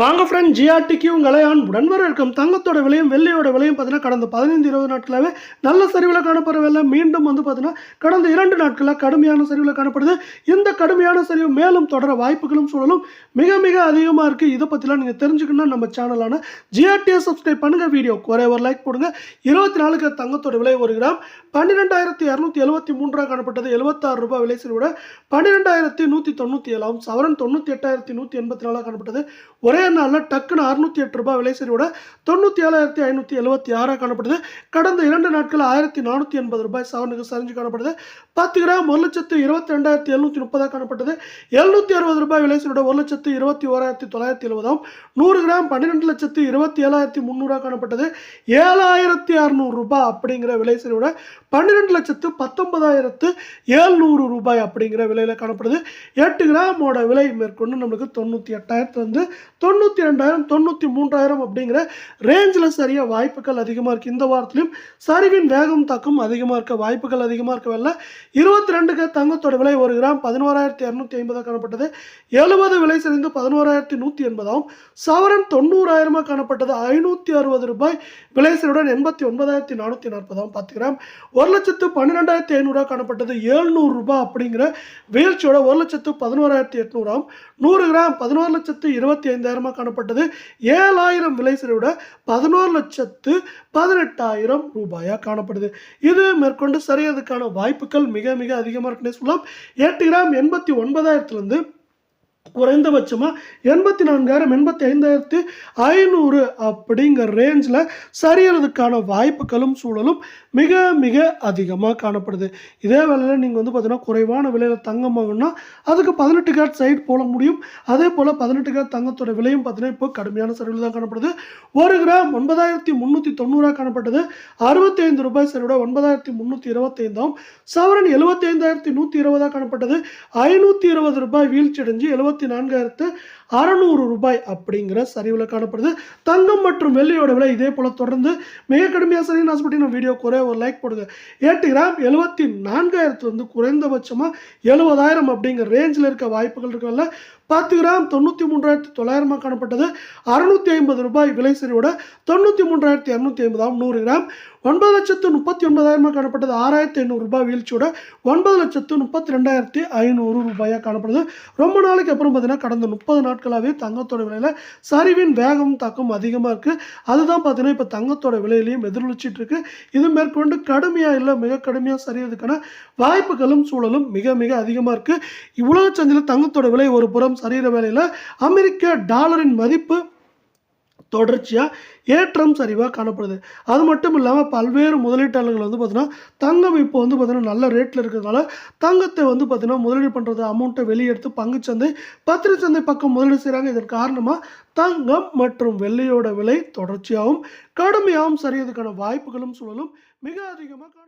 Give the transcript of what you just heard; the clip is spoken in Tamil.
வாங்க ஃப்ரெண்ட் ஜிஆர்டிக்கு உங்களை அன்புடன் வரவேற்கும் தங்கத்தோட விலையும் வெள்ளையோட விலையும் பார்த்தீங்கன்னா கடந்த பதினைந்து இருபது நாட்களாகவே நல்ல சரிவில் காணப்படுற வெள்ளை மீண்டும் வந்து பார்த்தீங்கன்னா கடந்த இரண்டு நாட்களாக கடுமையான சரிவில் காணப்படுது. இந்த கடுமையான சரிவு மேலும் தொடர வாய்ப்புகளும் சூழலும் மிக மிக அதிகமாக இருக்குது இதை பற்றிலாம் நீங்கள் தெரிஞ்சுக்கணும்னா நம்ம சேனலான ஜிஆர்டியை சப்ஸ்கிரைப் பண்ணுங்கள் வீடியோ ஒரே ஒரு லைக் போடுங்க. இருபத்தி நாலுக்கு தங்கத்தோட விலை ஒரு கிராம். பன்னிரெண்டாயிரத்தி இரநூத்தி எழுபத்தி மூன்றாக காணப்பட்டது. எழுபத்தாறு ரூபாய் விலை சரிவோட பன்னிரெண்டாயிரத்தி நூற்றி தொண்ணூற்றி ஏழாம் சவரன் தொண்ணூற்றி எட்டாயிரத்தி நூற்றி எண்பத்தி நாலாக காணப்பட்டது. ஒரே ஒரே நாளில் டக்குன்னு அறுநூத்தி எட்டு ரூபாய் விலை சரிவோட தொண்ணூற்றி ஏழாயிரத்தி ஐநூற்றி எழுபத்தி ஆறாக காணப்படுது. கடந்த இரண்டு நாட்கள் ஆயிரத்தி நானூற்றி எண்பது ரூபாய் சவனுக்கு சரிஞ்சு காணப்படுது. பத்து கிராம் ஒரு லட்சத்து இருபத்தி ரெண்டாயிரத்தி எழுநூற்றி முப்பதாக காணப்பட்டது. எழுநூற்றி அறுபது ரூபாய் விலை சரிவோட ஒரு லட்சத்து இருபத்தி ஓராயிரத்தி தொள்ளாயிரத்தி எழுபதாம் நூறு கிராம் பன்னிரெண்டு லட்சத்து இருபத்தி ஏழாயிரத்தி முந்நூறாக காணப்பட்டது. ஏழாயிரத்தி அறநூறு ரூபாய் அப்படிங்கிற விலை சரிவோட பன்னிரெண்டு லட்சத்து பத்தொன்பதாயிரத்து ஏழ்நூறு ரூபாய் அப்படிங்கிற விலையில் காணப்படுது. எட்டு கிராமோட விலை மேற்கொண்டு நம்மளுக்கு தொண்ணூற்றி எட்டாயிரத்துலேருந்து தொண்ணூற்றி தொண்ணூற்றி ரெண்டாயிரம் தொண்ணூற்றி மூன்றாயிரம் அப்படிங்கிற ரேஞ்சில் சரியாக வாய்ப்புகள் அதிகமாக இருக்குது இந்த வாரத்திலையும் சரிவின் வேகம் தாக்கம் அதிகமாக இருக்க வாய்ப்புகள் அதிகமாக இருக்கவில்லை இருபத்தி ரெண்டுக்கு தங்கத்தோட விலை ஒரு கிராம் பதினோராயிரத்தி இரநூத்தி ஐம்பதாக காணப்பட்டது. எழுபது விலை சரிந்து பதினோராயிரத்தி நூற்றி எண்பதாகவும் சவரன் தொண்ணூறாயிரமாக காணப்பட்டது. ஐநூற்றி அறுபது ரூபாய் விலை சரிவுடன் எண்பத்தி ஒன்பதாயிரத்தி நானூற்றி நாற்பதாகவும் பத்து கிராம் ஒரு லட்சத்து பன்னிரெண்டாயிரத்தி ஐநூறுரூவா காணப்பட்டது. ஏழ்நூறு ரூபாய் அப்படிங்கிற வீழ்ச்சியோட ஒரு லட்சத்து பதினோராயிரத்தி எட்நூறாகவும் நூறு கிராம் பதினோரு லட்சத்து இருபத்தி ஐந்தாயிரம் அதிகமாக காணப்பட்டது. ஏழாயிரம் விலை சரிவிட பதினோரு லட்சத்து பதினெட்டாயிரம் ரூபாயாக காணப்படுது. இது மேற்கொண்டு சரியதுக்கான வாய்ப்புகள் மிக மிக அதிகமாக இருக்குன்னே சொல்லலாம். எட்டு கிராம் எண்பத்தி ஒன்பதாயிரத்துலேருந்து குறைந்தபட்சமாக எண்பத்தி நான்காயிரம் எண்பத்தி ஐந்தாயிரத்தி ஐநூறு அப்படிங்கிற ரேஞ்சில் சரியறதுக்கான வாய்ப்புகளும் சூழலும் மிக மிக அதிகமாக காணப்படுது. இதே வேலையில் நீங்கள் வந்து பார்த்தீங்கன்னா குறைவான விலையில் தங்கம் வாங்கணும்னா அதுக்கு பதினெட்டு கேட் சைடு போட முடியும். அதே போல் பதினெட்டு கேட் தங்கத்தோட விலையும் பார்த்தீங்கன்னா இப்போ கடுமையான சரிவில் தான் காணப்படுது. ஒரு கிராம் ஒன்பதாயிரத்தி முந்நூற்றி தொண்ணூறாக காணப்பட்டது. அறுபத்தி ஐந்து ரூபாய் சரியோட ஒன்பதாயிரத்தி முந்நூற்றி இருபத்தைந்தாம் சவரன் எழுபத்தி ஐந்தாயிரத்தி நூற்றி இருபதாக காணப்பட்டது. ஐநூற்றி இருபது ரூபாய் வீழ்ச்சி அடைஞ்சு எழுபத்தி இருபத்தி நான்காயிரத்து அறநூறு ரூபாய் அப்படிங்கிற சரிவில் காணப்படுது. தங்கம் மற்றும் வெள்ளியோட விலை இதே போல் தொடர்ந்து மிக கடுமையாக சரி ஆசைப்பட்டு நான் வீடியோ. குறைய ஒரு லைக் போடுங்க. எட்டு கிராம் எழுபத்தி நான்காயிரத்து வந்து குறைந்தபட்சமாக எழுபதாயிரம் அப்படிங்கிற ரேஞ்சில் இருக்க வாய்ப்புகள் இருக்கல பத்து கிராம் தொண்ணூற்றி மூன்றாயிரத்தி தொள்ளாயிரமாக காணப்பட்டது. அறுநூற்றி ஐம்பது ரூபாய் விலை சரிவோட தொண்ணூற்றி மூன்றாயிரத்தி இரநூத்தி ஐம்பதாம் நூறு கிராம். ஒன்பது லட்சத்து முப்பத்தி ஒன்பதாயிரமாக காணப்பட்டது. ஆறாயிரத்தி ஐநூறு ரூபாய் வீழ்ச்சியோட ஒன்பது லட்சத்து முப்பத்தி ரெண்டாயிரத்தி ஐநூறு ரூபாயாக காணப்படுது. ரொம்ப நாளைக்கு அப்புறம் பார்த்தீங்கன்னா கடந்த முப்பது நாட்களாகவே தங்கத்தோட விலையில் சரிவின் வேகம் தாக்கம் அதிகமாக இருக்குது அதுதான் பார்த்தீங்கன்னா இப்போ தங்கத்தோட விலையிலையும் எதிரொலிச்சிட்டு இருக்கு. இது மேற்கொண்டு கடுமையாக இல்லை மிக கடுமையாக சரியறதுக்கான வாய்ப்புகளும் சூழலும் மிக மிக அதிகமாக இருக்குது உலக சந்தையில் தங்கத்தோட விலை ஒரு புறம் சரிகிற வேலையில் அமெரிக்க டாலரின் மதிப்பு தொடர்ச்சியாக ஏற்றம் சரிவாக காணப்படுது. அது மட்டும் இல்லாமல் பல்வேறு முதலீட்டாளர்கள் வந்து பார்த்திங்கன்னா தங்கம் இப்போ வந்து பார்த்திங்கன்னா நல்ல ரேட்டில் இருக்கிறதுனால தங்கத்தை வந்து பார்த்திங்கன்னா முதலீடு பண்ணுறது அமௌண்ட்டை வெளியெடுத்து பங்குச்சந்தை பத்திர சந்தை பக்கம் முதலீடு செய்கிறாங்க இதன் காரணமாக தங்கம் மற்றும் வெள்ளியோட விலை தொடர்ச்சியாகவும் கடுமையாகவும் சரியதுக்கான வாய்ப்புகளும் சூழலும் மிக அதிகமாக